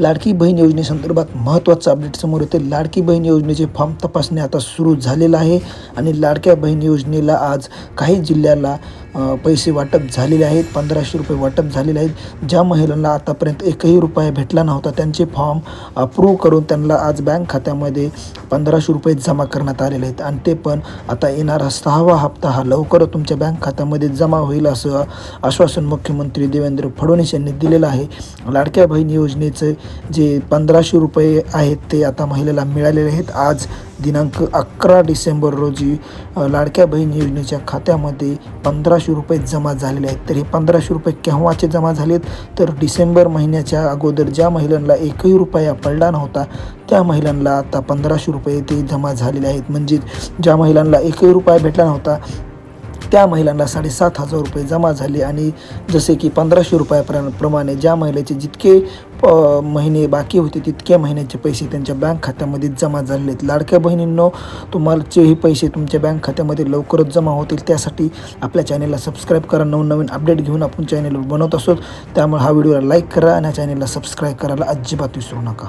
लाडकी बहीण योजनेसंदर्भात महत्त्वाचं अपडेट समोर येते. लाडकी बहीण योजनेचे फॉर्म तपासणी आता सुरू झालेलं आहे आणि लाडक्या बहीण योजनेला आज काही जिल्ह्याला पैसे वाटप झालेले आहेत पंधराशे रुपये वाटप झालेले आहेत. ज्या महिलांना आतापर्यंत एकही रुपया भेटला नव्हता त्यांचे फॉर्म अप्रूव्ह करून त्यांना आज बँक खात्यामध्ये पंधराशे रुपये जमा करण्यात आलेले आहेत. आणि ते पण आता येणारा सहावा हप्ता हा लवकर तुमच्या बँक खात्यामध्ये जमा होईल असं आश्वासन मुख्यमंत्री देवेंद्र फडणवीस यांनी दिलेलं आहे. लाडक्या बहीण योजनेचे जे पंधराशे रुपये आहेत ते आता महिलेला मिळालेले आहेत. आज दिनांक अकरा डिसेंबर रोजी लाडक्या बहीण योजनेच्या खात्यामध्ये पंधराशे रुपये जमा झालेले आहेत. तर हे पंधराशे रुपये केव्हाचे जमा झालेत? तर डिसेंबर महिन्याच्या अगोदर ज्या महिलांना एकही रुपया पडला नव्हता त्या महिलांना आता पंधराशे रुपये ते जमा झालेले आहेत. म्हणजे ज्या महिलांना एकही रुपया भेटला नव्हता त्या महिलांना साडेसात हजार रुपये जमा झाले आणि जसे की पंधराशे रुपयाप्रमाणे ज्या महिलेचे जितके महिने बाकी होते तितक्या महिन्याचे पैसे त्यांच्या बँक खात्यामध्ये जमा झालेले आहेत लाडक्या बहिणींनो तुम्हालाचेही पैसे तुमच्या बँक खात्यामध्ये लवकरच जमा होतील. त्यासाठी आपल्या चॅनेलला सबस्क्राईब करा. नवीन अपडेट घेऊन आपण चॅनेलवर बनवत असतो. त्यामुळे हा व्हिडिओला लाईक करा आणि चॅनलला चॅनेलला सबस्क्राईब करायला अजिबात विसरू नका.